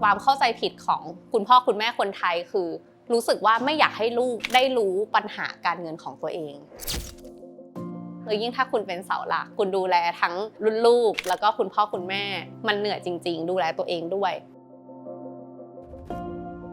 ความเข้าใจผิดของคุณพ่อคุณแม่คนไทยคือ รู้สึกว่าไม่อยากให้ลูกได้รู้ปัญหาการเงินของตัวเองคือยิ่งถ้าคุณเป็นเสาหลัก คุณดูแลทั้งรุ่นลูก แล้วก็คุณพ่อคุณแม่ มันเหนื่อยจริง ๆ ดูแลตัวเองด้วย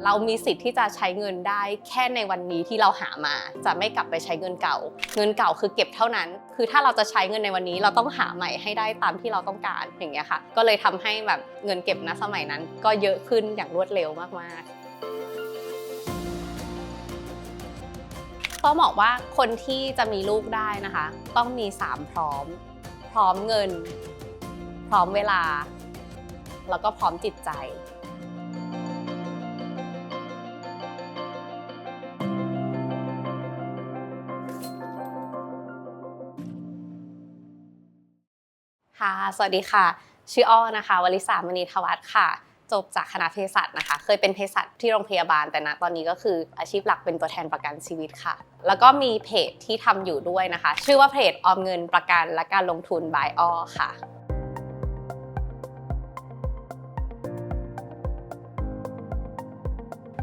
เรามีสิทธิ์ที่จะใช้เงินได้แค่ในวันนี้ที่เราหามา จะไม่กลับไปใช้เงินเก่า เงินเก่าคือเก็บเท่านั้น คือถ้าเราจะใช้เงินในวันนี้ เราต้องหาใหม่ให้ได้ตามที่เราต้องการอย่างเงี้ยค่ะ ก็เลยทำให้แบบเงินเก็บณสมัยนั้น ก็เยอะขึ้นอย่างรวดเร็วมากๆต้องบอกว่าคนที่จะมีลูกได้นะคะ ต้องมี 3 พร้อม พร้อมเงิน พร้อมเวลา แล้วก็พร้อมจิตใจ ค่ะ สวัสดีค่ะ ชื่ออ้อนะคะ วลิสามณีทวัฒน์ค่ะ จบจากคณะเภสัชนะคะ เคยเป็นเภสัชที่โรงพยาบาล แต่ณตอนนี้ก็คืออาชีพหลักเป็นตัวแทนประกันชีวิตค่ะ แล้วก็มีเพจที่ทำอยู่ด้วยนะคะ ชื่อว่าเพจออมเงินประกันและการลงทุนบายอ้อค่ะ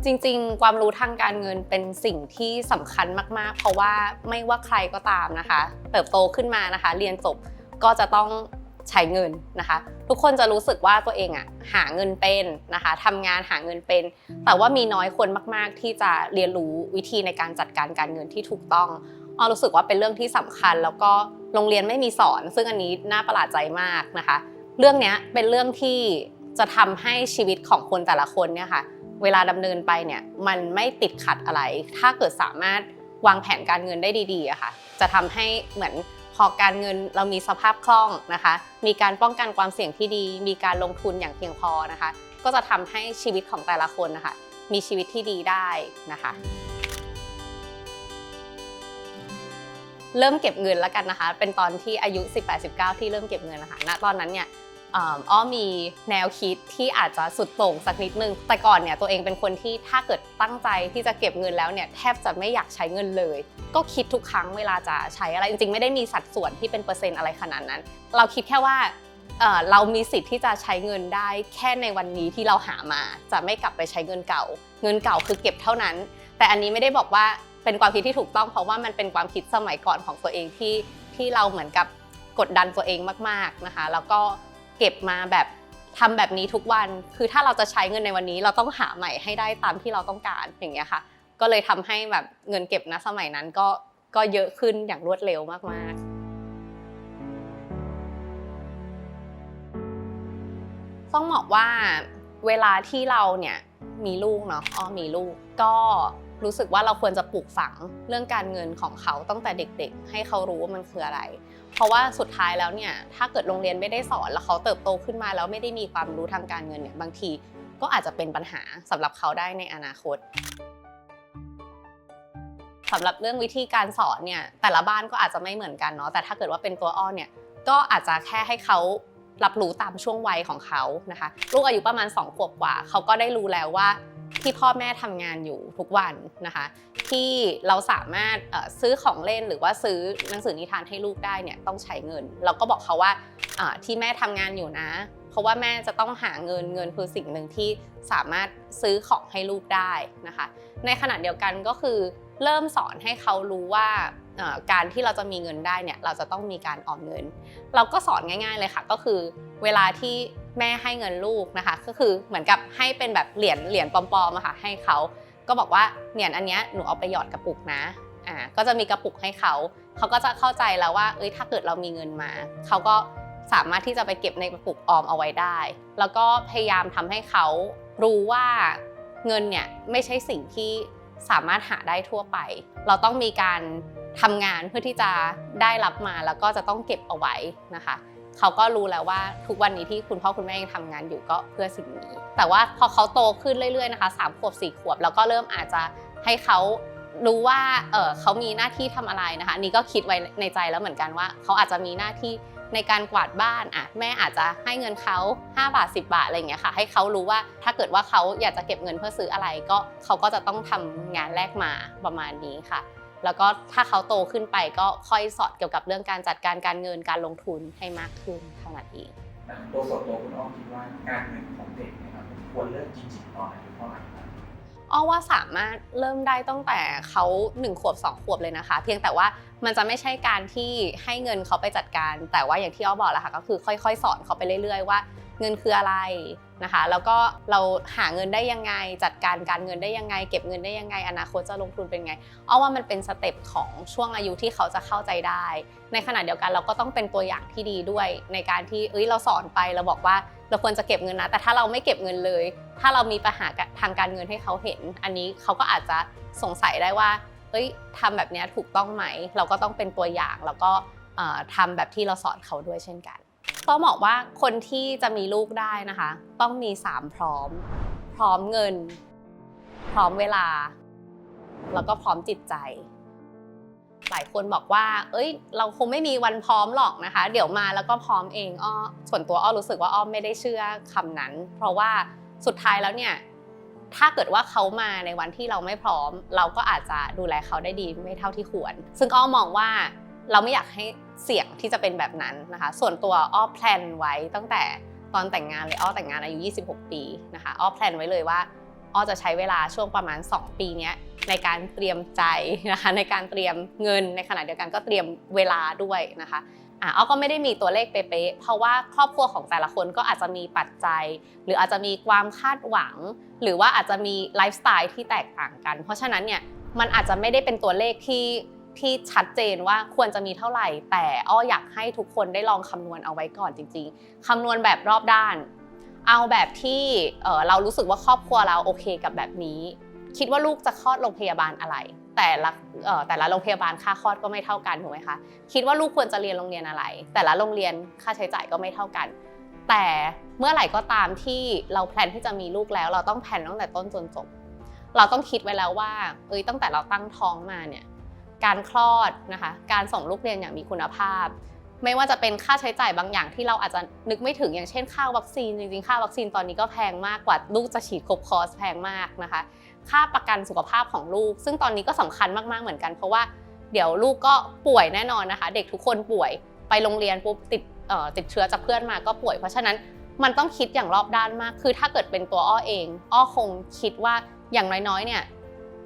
จริงๆ ความรู้ทางการเงินเป็นสิ่งที่สำคัญมากๆ เพราะว่าไม่ว่าใครก็ตามนะคะ เติบโตขึ้นมานะคะ เรียนจบก็จะต้อง ใช้เงินนะคะ ทุกคนจะรู้สึกว่าตัวเองอะหาเงินเป็นนะคะทำงานหาเงินเป็น แต่ว่ามีน้อยคนมาก ๆ ที่จะเรียนรู้วิธีในการจัดการการเงินที่ถูกต้องออรู้สึกว่าเป็นเรื่องที่สำคัญ แล้วก็โรงเรียนไม่มีสอน ซึ่งอันนี้น่าประหลาดใจมากนะคะ เรื่องนี้เป็นเรื่องที่จะทำให้ชีวิตของคนแต่ละคนเนี่ยค่ะเวลาดำเนินไปเนี่ยมันไม่ติดขัดอะไร ถ้าเกิดสามารถวางแผนการเงินได้ดีๆอะค่ะ จะทำให้เหมือน พอการเงินเรามีสภาพคล่องนะคะ มีการป้องกันความเสี่ยงที่ดี มีการลงทุนอย่างเพียงพอนะคะ ก็จะทำให้ชีวิตของแต่ละคนนะคะ มีชีวิตที่ดีได้นะคะ เริ่มเก็บเงินแล้วกันนะคะ เป็นตอนที่อายุ 18-19 ที่เริ่มเก็บเงินนะคะณตอนนั้นเนี่ย อ้อมีแนวคิดที่อาจจะสุดโต่งสักนิดนึง แต่ก่อนเนี่ยตัวเองเป็นคนที่ถ้าเกิดตั้งใจที่จะเก็บเงินแล้วเนี่ยแทบจะไม่อยากใช้เงินเลย ก็คิดทุกครั้งเวลาจะใช้อะไรจริงๆ ไม่ได้มีสัดส่วนที่เป็นเปอร์เซ็นต์อะไรขนาดนั้น เราคิดแค่ว่าเเรามีสิทธิ์ที่จะใช้เงินได้แค่ในวันนี้ที่เราหามา จะไม่กลับไปใช้เงินเก่า เงินเก่าคือเก็บเท่านั้น แต่อันนี้ไม่ได้บอกว่าเป็นความคิดที่ถูกต้องเพราะว่ามันเป็นความคิดสมัยก่อนของตัวเองที่ที่เราเหมือนกับกดดันตัวเองมาก ๆนะคะ แล้วก็ เก็บมาแบบทำแบบนี้ทุกวัน คือถ้าเราจะใช้เงินในวันนี้ เราต้องหาใหม่ให้ได้ตามที่เราต้องการอย่างเงี้ยค่ะ ก็เลยทำให้แบบเงินเก็บณสมัยนั้นก็ก็เยอะขึ้นอย่างรวดเร็วมากๆต้องบอกว่าเวลาที่เราเนี่ยมีลูกเนาะอ้อมีลูกก็ รู้สึกว่าเราควรจะปลูกฝังเรื่องการเงินของเขาตั้งแต่เด็กๆ ให้เขารู้ว่ามันคืออะไร เพราะว่าสุดท้ายแล้วเนี่ยถ้าเกิดโรงเรียนไม่ได้สอนแล้วเขาเติบโตขึ้นมาแล้วไม่ได้มีความรู้ทางการเงินเนี่ยบางทีก็อาจจะเป็นปัญหาสำหรับเขาได้ในอนาคตสำหรับเรื่องวิธีการสอนเนี่ยแต่ละบ้านก็อาจจะไม่เหมือนกันเนาะแต่ถ้าเกิดว่าเป็นตัวอ้อนเนี่ยก็อาจจะแค่ให้เขารับรู้ตามช่วงวัยของเขานะคะ ลูกอายุประมาณ2ขวบกว่า เขาก็ได้รู้แล้วว่า ที่พ่อแม่ทำงานอยู่ทุกวันนะคะ ที่เราสามารถซื้อของเล่นหรือว่าซื้อหนังสือนิทานให้ลูกได้เนี่ยต้องใช้เงิน เราก็บอกเขาว่าที่แม่ทำงานอยู่นะ เพราะว่าแม่จะต้องหาเงินเงินคือสิ่งหนึ่งที่สามารถซื้อของให้ลูกได้นะคะ ในขณะเดียวกันก็คือเริ่มสอนให้เขารู้ว่า การที่เราจะมีเงินได้เนี่ยเราจะต้องมีการออมเงิน เราก็สอนง่าย ๆเลยค่ะ ก็คือเวลาที่แม่ให้เงินลูกนะคะ ก็คือเหมือนกับให้เป็นแบบเหรียญเหรียญปลอมๆอะค่ะให้เขาก็บอกว่าเหรียญอันเนี้ยหนูเอาไปหยอดกระปุกนะอ่าก็จะมีกระปุกให้เขาเขาก็จะเข้าใจแล้วว่า เอ้ยถ้าเกิดเรามีเงินมาเขาก็สามารถที่จะไปเก็บในกระปุกออมเอาไว้ได้ แล้วก็พยายามทำให้เขารู้ว่าเงินเนี่ยไม่ใช่สิ่งที่สามารถหาได้ทั่วไป เราต้องมีการ ทำงานเพื่อที่จะได้รับมาแล้วก็จะต้องเก็บเอาไว้นะคะเขาก็รู้แล้วว่าทุกวันนี้ที่คุณพ่อคุณแม่ยังทำงานอยู่ก็เพื่อสิ่งนี้ แต่ว่าพอเขาโตขึ้นเรื่อยๆนะคะ3ขวบ4ขวบ แล้วก็เริ่มอาจจะให้เขารู้ว่าเออเขามีหน้าที่ทำอะไรนะคะนี่ก็คิดไว้ในใจแล้วเหมือนกันว่า เขาอาจจะมีหน้าที่ในการกวาดบ้านอะแม่อาจจะให้เงินเขา5บาท 10 บาทอะไรอย่างเงี้ยค่ะ ให้เขารู้ว่าถ้าเกิดว่าเขาอยากจะเก็บเงินเพื่อซื้ออะไรก็เขาก็จะต้องทำงานแลกมาประมาณนี้ค่ะ แล้วก็ถ้าเขาโตขึ้นไปก็ค่อยสอนเกี่ยวกับเรื่องการจัดการการเงินการลงทุนให้มากขึ้นเท่านั้นเองตัวส่วนตัวคุณอ้อมคิดว่าการเงินของเด็กเนะครับควรเริ่มจริงๆตอนอายุเท่าไหร่ครับอ้อว่าสามารถเริ่มได้ตั้งแต่เขา1ขวบ2ขวบเลยนะคะ เพียงแต่ว่ามันจะไม่ใช่การที่ให้เงินเขาไปจัดการ แต่ว่าอย่างที่อ้อบอกแหละค่ะก็คือค่อย ๆ สอนเขาไปเรื่อย ๆ ว่า เงินคืออะไร นะคะ แล้วก็เราหาเงินได้ยังไง จัดการการเงินได้ยังไง เก็บเงินได้ยังไง อนาคตจะลงทุนเป็นไงอ้อว่ามันเป็นสเต็ปของช่วงอายุที่เขาจะเข้าใจได้ ในขณะเดียวกันเราก็ต้องเป็นตัวอย่างที่ดีด้วย ในการที่เอ้ยเราสอนไปเราบอกว่าเราควรจะเก็บเงินนะ แต่ถ้าเราไม่เก็บเงินเลย ถ้าเรามีปัญหาทางการเงินให้เขาเห็น อันนี้เขาก็อาจจะสงสัยได้ว่าเอ้ยทำแบบนี้ถูกต้องไหม เราก็ต้องเป็นตัวอย่างแล้วก็ทำแบบที่เราสอนเขาด้วยเช่นกัน ต้องบอกว่าคนที่จะมีลูกได้นะคะ ต้องมี 3 พร้อม พร้อมเงิน พร้อมเวลา แล้วก็พร้อมจิตใจ หลายคนบอกว่า เอ้ย เราคงไม่มีวันพร้อมหรอกนะคะ เดี๋ยวมาแล้วก็พร้อมเองอ้อส่วนตัวอ้อรู้สึกว่าอ้อไม่ได้เชื่อคำนั้น เพราะว่าสุดท้ายแล้วเนี่ยถ้าเกิดว่าเขามาในวันที่เราไม่พร้อม เราก็อาจจะดูแลเขาได้ดีไม่เท่าที่ควร ซึ่งอ้อมองว่าเราไม่อยากให้ เสี่ยงที่จะเป็นแบบนั้นนะคะ ส่วนตัวอ้อแพลนไว้ตั้งแต่ตอนแต่งงานเลยอ้อแต่งงานอายุ 26 ปีนะคะอ้อแพลนไว้เลยว่าอ้อจะใช้เวลาช่วงประมาณ 2 ปีนี้ในการเตรียมใจนะคะในการเตรียมเงินในขณะเดียวกันก็เตรียมเวลาด้วยนะคะอะอ้อก็ไม่ได้มีตัวเลขเป๊ะๆเพราะว่าครอบครัวของแต่ละคนก็อาจจะมีปัจจัย หรืออาจจะมีความคาดหวัง หรือว่าอาจจะมีไลฟ์สไตล์ที่แตกต่างกัน เพราะฉะนั้นเนี่ยมันอาจจะไม่ได้เป็นตัวเลขที่ ที่ชัดเจนว่าควรจะมีเท่าไหร่ แต่อ้ออยากให้ทุกคนได้ลองคำนวณเอาไว้ก่อนจริง ๆคำนวณแบบรอบด้าน เอาแบบที่เเรารู้สึกว่าครอบครัวเราโอเคกับแบบนี้ คิดว่าลูกจะคลอดโรงพยาบาลอะไร แต่ละแต่ละโรงพยาบาลค่าคลอดก็ไม่เท่ากันถูกไหมคะคิดว่าลูกควรจะเรียนโรงเรียนอะไร แต่ละโรงเรียนค่าใช้จ่ายก็ไม่เท่ากัน แต่เมื่อไหร่ก็ตามที่เราแพลนที่จะมีลูกแล้ว เราต้องแพลนตั้งแต่ต้นจนจบเราต้องคิดไว้แล้วว่า เอ้ยตั้งแต่เราตั้งท้องมาเนี่ย การคลอดนะคะ การส่งลูกเรียนอย่างมีคุณภาพ ไม่ว่าจะเป็นค่าใช้จ่ายบางอย่างที่เราอาจจะนึกไม่ถึงอย่างเช่นค่าวัคซีนจริงๆ ค่าวัคซีนตอนนี้ก็แพงมากกว่าลูกจะฉีดครบคอร์สแพงมากนะคะ ค่าประกันสุขภาพของลูก ซึ่งตอนนี้ก็สำคัญมากๆเหมือนกัน เพราะว่าเดี๋ยวลูกก็ป่วยแน่นอนนะคะ เด็กทุกคนป่วยไปโรงเรียนปุ๊บติดเอ่อติดเชื้อจากเพื่อนมาก็ป่วย เพราะฉะนั้นมันต้องคิดอย่างรอบด้านมาก คือถ้าเกิดเป็นตัวอ้อเอง อ้อคงคิดว่าอย่างน้อยๆเนี่ย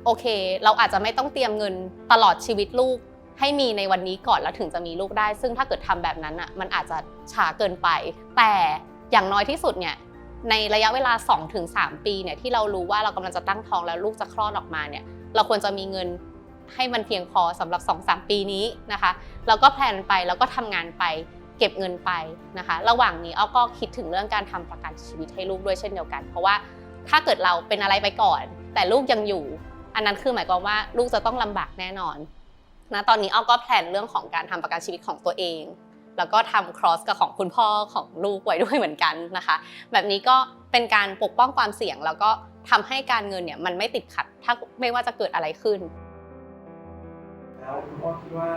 โอเค เราอาจจะไม่ต้องเตรียมเงินตลอดชีวิตลูก ให้มีในวันนี้ก่อนแล้วถึงจะมีลูกได้ ซึ่งถ้าเกิดทำแบบนั้นอะมันอาจจะช้าเกินไป แต่อย่างน้อยที่สุดเนี่ยในระยะเวลา 2-3 ปีเนี่ยที่เรารู้ว่าเรากำลังจะตั้งท้องแล้วลูกจะคลอดออกมาเนี่ยเราควรจะมีเงินให้มันเพียงพอสำหรับ 2-3 ปีนี้นะคะแล้วก็แพลนไปแล้วก็ทำงานไปเก็บเงินไปนะคะ ระหว่างนี้อ้อก็คิดถึงเรื่องการทำประกันชีวิตให้ลูกด้วยเช่นเดียวกัน เพราะว่าถ้าเกิดเราเป็นอะไรไปก่อน แต่ลูกยังอยู่ อันนั้นคือหมายความว่าลูกจะต้องลำบากแน่นอนนะตอนนี้อ้อก็แพลนเรื่องของการทำประกันชีวิตของตัวเอง แล้วก็ทำ cross กับของคุณพ่อของลูกไว้ด้วยเหมือนกันนะคะ แบบนี้ก็เป็นการปกป้องความเสี่ยง แล้วก็ทำให้การเงินเนี่ยมันไม่ติดขัด ถ้าไม่ว่าจะเกิดอะไรขึ้น แล้วคุณพ่อคิดว่า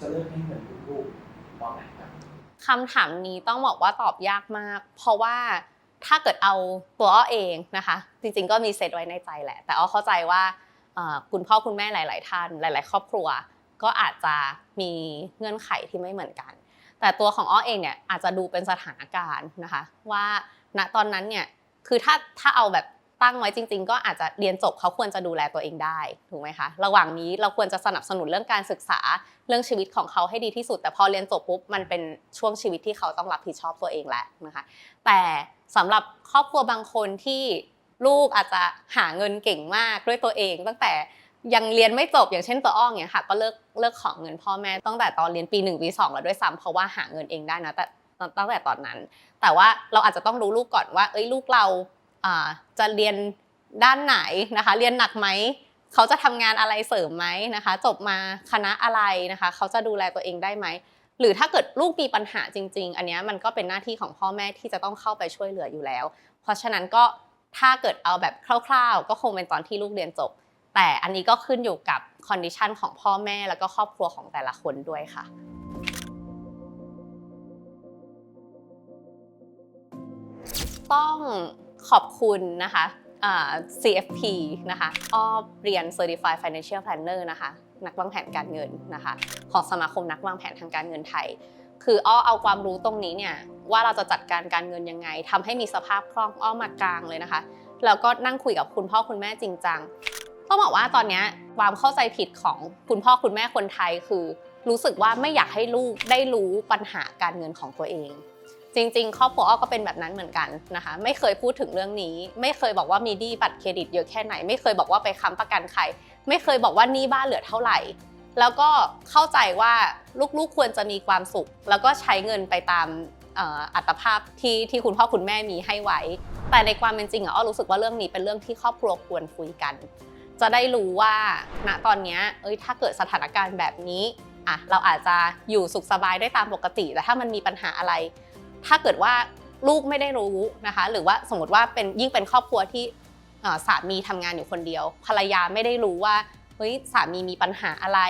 จะเริ่มให้เงินลูกๆตอนไหนครับคำถามนี้ต้องบอกว่าตอบยากมาก เพราะว่า ถ้าเกิดเอาตัวอ้อเองนะคะ จริงๆก็มีเซตไว้ในใจแหละ แต่อ้อเข้าใจว่าคุณพ่อคุณแม่หลาย ๆ ท่านหลาย ๆ ครอบครัว ก็อาจจะมีเงื่อนไขที่ไม่เหมือนกัน แต่ตัวของอ้อเองเนี่ยอาจจะดูเป็นสถานการณ์นะคะ ว่าณตอนนั้นเนี่ยคือถ้าถ้าเอาแบบตั้งไว้จริง ๆ ก็อาจจะเรียนจบเขาควรจะดูแลตัวเองได้ถูกไหมคะระหว่างนี้เราควรจะสนับสนุนเรื่องการศึกษาเรื่องชีวิตของเขาให้ดีที่สุด แต่พอเรียนจบปุ๊บมันเป็นช่วงชีวิตที่เขาต้องรับผิดชอบตัวเองแล้วนะคะ แต่ สำหรับครอบครัวบางคนที่ลูกอาจจะหาเงินเก่งมากด้วยตัวเอง ตั้งแต่ยังเรียนไม่จบอย่างเช่นตัวอ้องเนี่ยค่ะ ก็เลิกเลิกขอเงินพ่อแม่ตั้งแต่ตอนเรียนปี1ปี2แล้วด้วยซ้ำเพราะว่าหาเงินเองได้นะแต่ตั้งแต่ตอนนั้น แต่ว่าเราอาจจะต้องรู้ลูกก่อนว่า เอ้ยลูกเราอ่าจะเรียนด้านไหนนะคะ เรียนหนักไหมเขาจะทำงานอะไรเสริมไหมนะคะ จบมาคณะอะไรนะคะ เขาจะดูแลตัวเองได้ไหม หรือถ้าเกิดลูกมีปัญหาจริง ๆ อันนี้มันก็เป็นหน้าที่ของพ่อแม่ที่จะต้องเข้าไปช่วยเหลืออยู่แล้ว เพราะฉะนั้นก็ถ้าเกิดเอาแบบคร่าวๆ ก็คงเป็นตอนที่ลูกเรียนจบ แต่อันนี้ก็ขึ้นอยู่กับคอนดิชันของพ่อแม่แล้วก็ครอบครัวของแต่ละคนด้วยค่ะต้องขอบคุณนะคะ CFP นะคะอ้อเรียน Certified Financial Planner นะคะ นักวางแผนการเงินนะคะ ของสมาคมนักวางแผนทางการเงินไทย คืออ้อเอาความรู้ตรงนี้เนี่ยว่าเราจะจัดการการเงินยังไงทำให้มีสภาพคล่องอ้อมากลางเลยนะคะ แล้วก็นั่งคุยกับคุณพ่อคุณแม่จริงจังต้องบอกว่าตอนนี้ความเข้าใจผิดของคุณพ่อคุณแม่คนไทยคือ รู้สึกว่าไม่อยากให้ลูกได้รู้ปัญหาการเงินของตัวเองจริงๆ ครอบครัวอ้อก็เป็นแบบนั้นเหมือนกันนะคะ ไม่เคยพูดถึงเรื่องนี้ ไม่เคยบอกว่ามีดีบัตรเครดิตเยอะแค่ไหน ไม่เคยบอกว่าไปค้ำประกันใคร ไม่เคยบอกว่านี้บ้านเหลือเท่าไหร่ แล้วก็เข้าใจว่าลูกๆควรจะมีความสุข แล้วก็ใช้เงินไปตามอัตภาพที่ที่คุณพ่อคุณแม่มีให้ไว้ แต่ในความเป็นจริงอะอ้อรู้สึกว่าเรื่องนี้เป็นเรื่องที่ครอบครัวควรคุยกัน จะได้รู้ว่าณตอนนี้เอ้ยถ้าเกิดสถานการณ์แบบนี้อะเราอาจจะอยู่สุขสบายได้ตามปกติ แต่ถ้ามันมีปัญหาอะไร ถ้าเกิดว่าลูกไม่ได้รู้นะคะ หรือว่าสมมติว่าเป็นยิ่งเป็นครอบครัวที่ สามีทำงานอยู่คนเดียว ภรรยาไม่ได้รู้ว่าเฮ้ยสามีมีปัญหาอะไร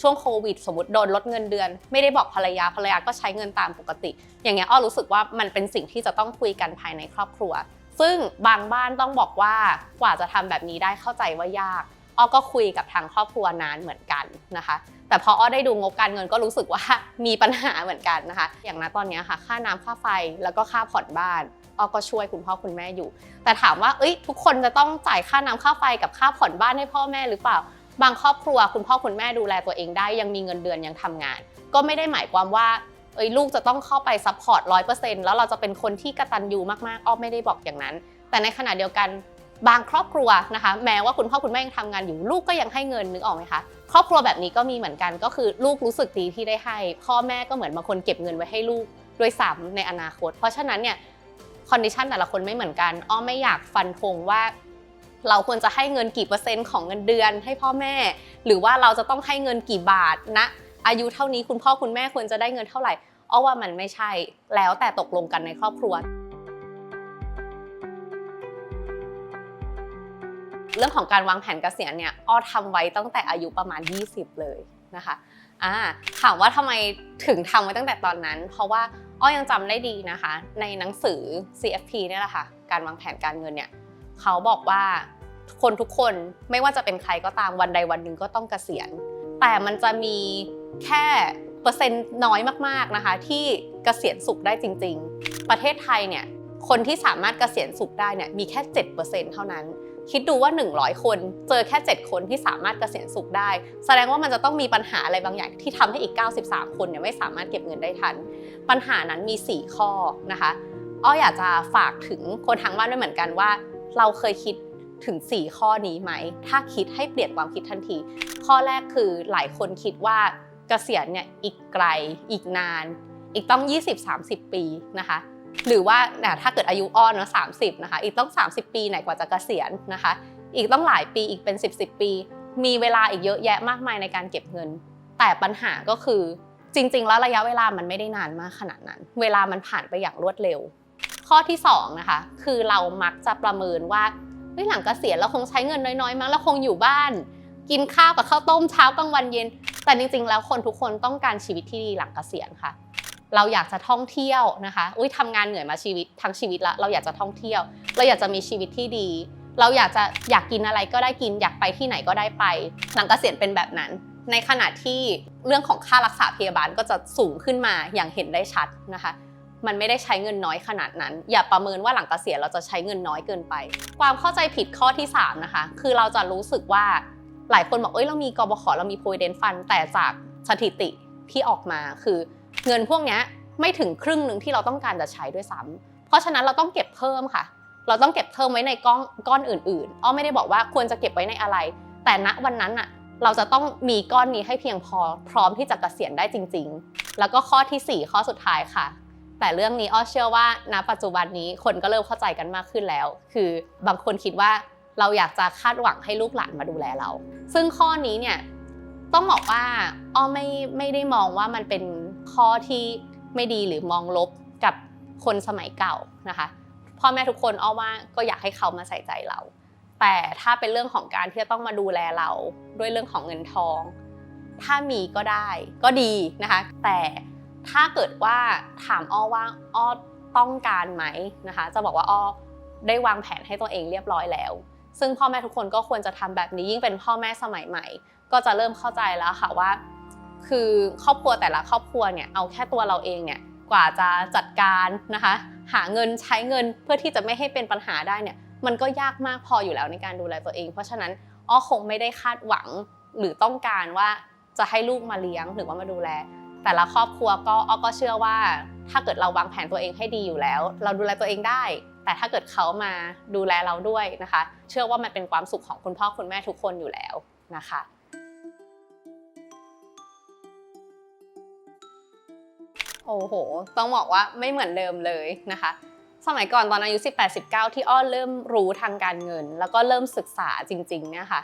ช่วงโควิด สมมติโดนลดเงินเดือน ไม่ได้บอกภรรยาภรรยาก็ใช้เงินตามปกติ อย่างเงี้ยอ้อรู้สึกว่ามันเป็นสิ่งที่จะต้องคุยกันภายในครอบครัว ซึ่งบางบ้านต้องบอกว่ากว่าจะทำแบบนี้ได้เข้าใจว่ายากอ้อก็คุยกับทางครอบครัวนานเหมือนกันนะคะ แต่พออ้อได้ดูงบการเงินก็รู้สึกว่ามีปัญหาเหมือนกันนะคะ อย่างณตอนนี้ค่ะ ค่าน้ำค่าไฟแล้วก็ค่าผ่อนบ้าน อ้อก็ช่วยคุณพ่อคุณแม่อยู่ แต่ถามว่าเอ้ยทุกคนจะต้องจ่ายค่าน้ำค่าไฟกับค่าผ่อนบ้านให้พ่อแม่หรือเปล่า บางครอบครัวคุณพ่อคุณแม่ดูแลตัวเองได้ ยังมีเงินเดือนยังทำงาน ก็ไม่ได้หมายความว่าเอ้ยลูกจะต้องเข้าไปซัพพอร์ตร้อยเปอร์เซ็นต์แล้วเราจะเป็นคนที่กระตันยูมากๆอ้อไม่ได้บอกอย่างนั้น แต่ในขณะเดียวกันบางครอบครัวนะคะ แม้ว่าคุณพ่อคุณแม่ยังทำงานอยู่ลูกก็ยังให้เงินนึกออกไหมคะครอบครัวแบบนี้ก็มีเหมือนกันก็คือลูกรู้สึกดีที่ได้ให้ พ่อแม่ก็เหมือนบางคนเก็บเงินไว้ให้ลูกด้วยซ้ำในอนาคต เพราะฉะนั้นเนี่ย อนดิชันแต่ละคนไม่เหมือนกัน อ้อไม่อยากฟันธงว่า เราควรจะให้เงินกี่เปอร์เซ็นต์ของเงินเดือนให้พ่อแม่ หรือว่าเราจะต้องให้เงินกี่บาทณอายุเท่านี้คุณพ่อคุณแม่ควรจะได้เงินเท่าไหร่อ้อว่ามันไม่ใช่ แล้วแต่ตกลงกันในครอบครัว เรื่องของการวางแผนเกษียณเนี่ยอ้อทำไว้ตั้งแต่อายุประมาณ 20 เลยนะคะ อ่าถามว่าทำไมถึงทำไว้ตั้งแต่ตอนนั้น เพราะว่าอ้อยยังจำได้ดีนะคะ ในหนังสือ CFP เนี่ยแหละค่ะ การวางแผนการเงินเนี่ยเขาบอกว่าคนทุกคนไม่ว่าจะเป็นใครก็ตามวันใดวันหนึ่งก็ต้องเกษียณ แต่มันจะมีแค่เปอร์เซ็นต์น้อยมากๆนะคะ ที่เกษียณสุขได้จริง ๆ ประเทศไทยเนี่ยคนที่สามารถเกษียณสุขได้เนี่ยมีแค่ 7%เท่านั้น คิดดูว่า 100 คน เจอแค่ 7 คนที่สามารถเกษียณสุขได้ แสดงว่ามันจะต้องมีปัญหาอะไรบางอย่างที่ทำให้อีก 93 คนเนี่ยไม่สามารถเก็บเงินได้ทัน ปัญหานั้นมี 4 ข้อนะคะอ้ออยากจะฝากถึงคนทางบ้านด้วยเหมือนกันว่า เราเคยคิดถึง 4 ข้อนี้ไหม ถ้าคิดให้เปลี่ยนความคิดทันที ข้อแรกคือหลายคนคิดว่าเกษียณเนี่ยอีกไกล อีกนาน อีกต้อง 20-30 ปีนะคะ หรือว่าเนี่ยถ้าเกิดอายุอ้อนเนาะ30นะคะ อีกต้อง 30 ปีไหนกว่าจะเกษียณนะคะ อีกต้องหลายปีอีกเป็น 10 10 ปี มีเวลาอีกเยอะแยะมากมายในการเก็บเงิน แต่ปัญหาก็คือจริง ๆ แล้วระยะเวลามันไม่ได้นานมากขนาดนั้น เวลามันผ่านไปอย่างรวดเร็ว ข้อที่สองนะคะคือเรามักจะประเมินว่าเฮ้ยหลังเกษียณเราคงใช้เงินน้อยๆมั้งเราคงอยู่บ้าน กินข้าวกับข้าวต้มเช้ากลางวันเย็น แต่จริงๆ แล้วคนทุกคนต้องการชีวิตที่ดีหลังเกษียณค่ะ เราอยากจะท่องเที่ยวนะคะอุ้ยทำงานเหนื่อยมาชีวิตทั้งชีวิตละเราอยากจะท่องเที่ยว เราอยากจะมีชีวิตที่ดี เราอยากจะอยากกินอะไรก็ได้กิน อยากไปที่ไหนก็ได้ไป หลังเกษียณเป็นแบบนั้น ในขณะที่เรื่องของค่ารักษาพยาบาลก็จะสูงขึ้นมาอย่างเห็นได้ชัดนะคะมันไม่ได้ใช้เงินน้อยขนาดนั้น อย่าประเมินว่าหลังเกษียณเราจะใช้เงินน้อยเกินไป ความเข้าใจผิดข้อที่สามนะคะ คือเราจะรู้สึกว่าหลายคนบอกเอ้ยเรามีกบขเรามี provident fund แต่จากสถิติที่ออกมาคือ เงินพวกนี้ไม่ถึงครึ่งหนึ่งที่เราต้องการจะใช้ด้วยซ้ำเพราะฉะนั้นเราต้องเก็บเพิ่มค่ะ เราต้องเก็บเพิ่มไว้ในก้อนก้อนอื่นๆอ้อไม่ได้บอกว่าควรจะเก็บไว้ในอะไร แต่ณวันนั้นอะเราจะต้องมีก้อนนี้ให้เพียงพอพร้อมที่จะเกษียณได้จริง ๆ แล้วก็ข้อทีสี่ 4 ข้อสุดท้ายค่ะ แต่เรื่องนี้อ้อเชื่อว่าณปัจจุบันนี้คนก็เริ่มเข้าใจกันมากขึ้นแล้ว คือบางคนคิดว่าเราอยากจะคาดหวังให้ลูกหลานมาดูแลเรา ซึ่งข้อนี้เนี่ยต้องบอกว่าอ้อไม่ไม่ได้มองว่ามันเป็น ข้อที่ไม่ดีหรือมองลบกับคนสมัยเก่านะคะพ่อแม่ทุกคนอ้อว่าก็อยากให้เขามาใส่ใจเรา แต่ถ้าเป็นเรื่องของการที่จะต้องมาดูแลเราด้วยเรื่องของเงินทอง ถ้ามีก็ได้ก็ดีนะคะ แต่ถ้าเกิดว่าถามอ้อว่าอ้อต้องการไหมนะคะ จะบอกว่าอ้อได้วางแผนให้ตัวเองเรียบร้อยแล้ว ซึ่งพ่อแม่ทุกคนก็ควรจะทำแบบนี้ยิ่งเป็นพ่อแม่สมัยใหม่ ก็จะเริ่มเข้าใจแล้วค่ะว่า คือครอบครัวแต่ละครอบครัวเนี่ยเอาแค่ตัวเราเองเนี่ยกว่าจะจัดการนะคะ หาเงินใช้เงินเพื่อที่จะไม่ให้เป็นปัญหาได้เนี่ยมันก็ยากมากพออยู่แล้วในการดูแลตัวเอง เพราะฉะนั้นอ้อคงไม่ได้คาดหวังหรือต้องการว่าจะให้ลูกมาเลี้ยงหรือว่ามาดูแล แต่ละครอบครัวก็อ้อก็เชื่อว่า ถ้าเกิดเราวางแผนตัวเองให้ดีอยู่แล้ว เราดูแลตัวเองได้ แต่ถ้าเกิดเขามาดูแลเราด้วยนะคะ เชื่อว่ามันเป็นความสุขของคุณพ่อคุณแม่ทุกคนอยู่แล้วนะคะ โอ้โห ต้องบอกว่าไม่เหมือนเดิมเลยนะคะ สมัยก่อนตอนอายุ 18 19 ที่อ้อเริ่มรู้ทางการเงิน แล้วก็เริ่มศึกษาจริงๆเนี่ยค่ะ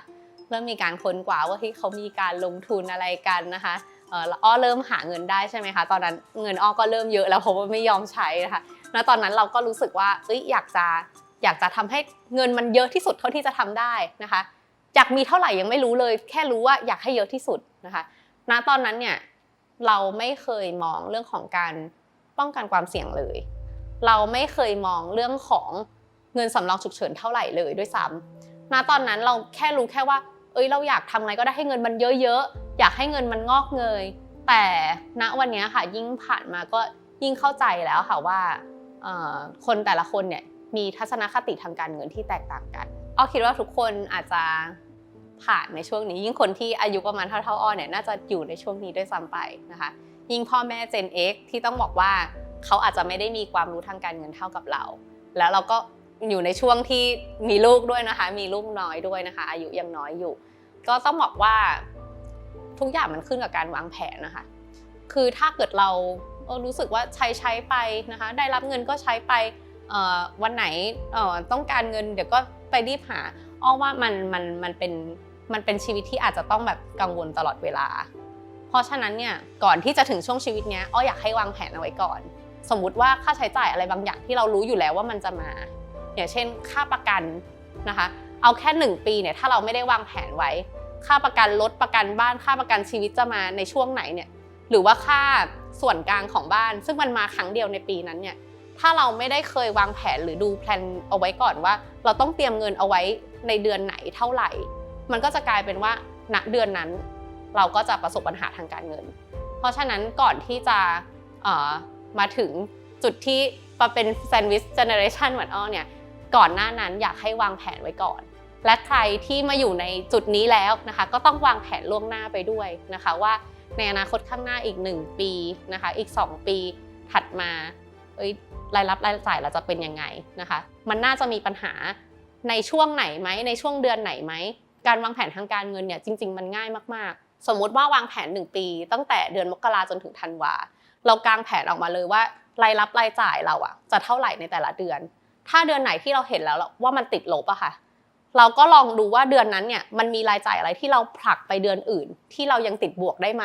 เริ่มมีการค้นคว้าว่าที่เขามีการลงทุนอะไรกันนะคะเออแล้วอ้อเริ่มหาเงินได้ใช่ไหมคะ ตอนนั้นเงินอ้อก็เริ่มเยอะแล้วเพราะว่าไม่ยอมใช้นะคะแล้วตอนนั้นเราก็รู้สึกว่าเอ้ยอยากจะอยากจะทำให้เงินมันเยอะที่สุดเท่าที่จะทำได้นะคะอยากมีเท่าไหร่ยังไม่รู้เลย แค่รู้ว่าอยากให้เยอะที่สุดนะคะ ณตอนนั้นเนี่ย เราไม่เคยมองเรื่องของการป้องกันความเสี่ยงเลย เราไม่เคยมองเรื่องของเงินสำรองฉุกเฉินเท่าไหร่เลยด้วยซ้ำณตอนนั้นเราแค่รู้แค่ว่า เอ้ยเราอยากทำอะไงก็ได้ให้เงินมันเยอะๆ อยากให้เงินมันงอกเงย แต่ณวันนี้ค่ะยิ่งผ่านมาก็ยิ่งเข้าใจแล้วค่ะว่าคนแต่ละคนเนี่ยมีทัศนคติทางการเงินที่แตกต่างกันเอ้อคิดว่าทุกคนอาจจะ ผ่านในช่วงนี้ ยิ่งคนที่อายุประมาณเท่าๆอ้อเนี่ยน่าจะอยู่ในช่วงนี้ด้วยซ้ำไปนะคะ ยิ่งพ่อแม่ Gen X ที่ต้องบอกว่าเขาอาจจะไม่ได้มีความรู้ทางการเงินเท่ากับเรา แล้วเราก็อยู่ในช่วงที่มีลูกด้วยนะคะ มีลูกน้อยด้วยนะคะ อายุยังน้อยอยู่ ก็ต้องบอกว่าทุกอย่างมันขึ้นกับการวางแผนนะคะ คือถ้าเกิดเรารู้สึกว่าใช้ใช้ไปนะคะ ได้รับเงินก็ใช้ไปวันไหนต้องการเงินเดี๋ยวก็ไปรีบหาอ้อว่ามันมันมันเป็น มันเป็นชีวิตที่อาจจะต้องแบบกังวลตลอดเวลา เพราะฉะนั้นเนี่ยก่อนที่จะถึงช่วงชีวิตเนี้ยอ้ออยากให้วางแผนเอาไว้ก่อน สมมุติว่าค่าใช้จ่ายอะไรบางอย่างที่เรารู้อยู่แล้วว่ามันจะมา อย่างเช่น ค่าประกันนะคะ เอาแค่หนึ่งปีเนี่ยถ้าเราไม่ได้วางแผนไว้ ค่าประกันรถประกันบ้านค่าประกันชีวิตจะมาในช่วงไหนเนี่ยหรือว่าค่าส่วนกลางของบ้าน ซึ่งมันมาครั้งเดียวในปีนั้นเนี่ยถ้าเราไม่ได้เคยวางแผนหรือดูแพลนเอาไว้ก่อนว่า เราต้องเตรียมเงินเอาไว้ในเดือนไหนเท่าไหร่ มันก็จะกลายเป็นว่าณเดือนนั้น เราก็จะประสบปัญหาทางการเงิน เพราะฉะนั้นก่อนที่จะมาถึงจุดที่มาเป็นแซนด์วิชเจเนอเรชันเหมือนอ้อเนี่ยก่อนหน้านั้นอยากให้วางแผนไว้ก่อน และใครที่มาอยู่ในจุดนี้แล้วนะคะ ก็ต้องวางแผนล่วงหน้าไปด้วยนะคะว่าในอนาคตข้างหน้าอีก 1 ปีนะคะ อีก 2 ปีถัดมาเอ้ยรายรับรายจ่ายเราจะเป็นยังไงนะคะ มันน่าจะมีปัญหาในช่วงไหนไหมในช่วงเดือนไหนไหม การวางแผนทางการเงินเนี่ยจริง ๆ มันง่ายมากๆ สมมุติว่าวางแผน 1 ปี ตั้งแต่เดือนมกราจนถึงธันวาเรากางแผนออกมาเลยว่ารายรับรายจ่ายเราอะจะเท่าไหร่ในแต่ละเดือน ถ้าเดือนไหนที่เราเห็นแล้วว่ามันติดลบอะค่ะ เราก็ลองดูว่าเดือนนั้นเนี่ยมันมีรายจ่ายอะไรที่เราผลักไปเดือนอื่น ที่เรายังติดบวกได้ไหม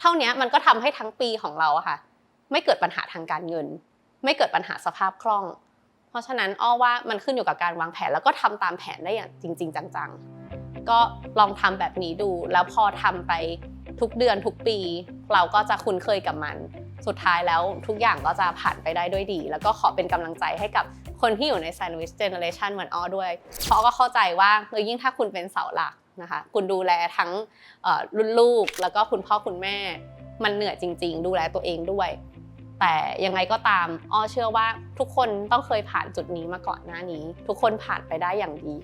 เท่านี้มันก็ทำให้ทั้งปีของเราอะค่ะ ไม่เกิดปัญหาทางการเงิน ไม่เกิดปัญหาสภาพคล่อง เพราะฉะนั้นอ้อว่ามันขึ้นอยู่กับการวางแผนแล้วก็ทำตามแผนได้อย่างจริง ๆ จังๆ ก็ลองทำแบบนี้ดู แล้วพอทำไปทุกเดือนทุกปี เราก็จะคุ้นเคยกับมัน สุดท้ายแล้วทุกอย่างก็จะผ่านไปได้ด้วยดี แล้วก็ขอเป็นกำลังใจให้กับคนที่อยู่ในแซนด์วิชเจเนอเรชันเหมือนอ้อด้วย เพราะก็เข้าใจว่าเออยิ่งถ้าคุณเป็นเสาหลักนะคะคุณดูแลทั้งรุ่นลูกแล้วก็คุณพ่อคุณแม่ มันเหนื่อยจริง ๆ ดูแลตัวเองด้วย แต่ยังไงก็ตามอ้อเชื่อว่าทุกคนต้องเคยผ่านจุดนี้มาก่อนหน้านี้ ทุกคนผ่านไปได้อย่างดี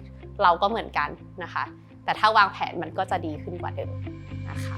เราก็เหมือนกันนะคะ แต่ถ้าวางแผนมันก็จะดีขึ้นกว่าเดิมนะคะ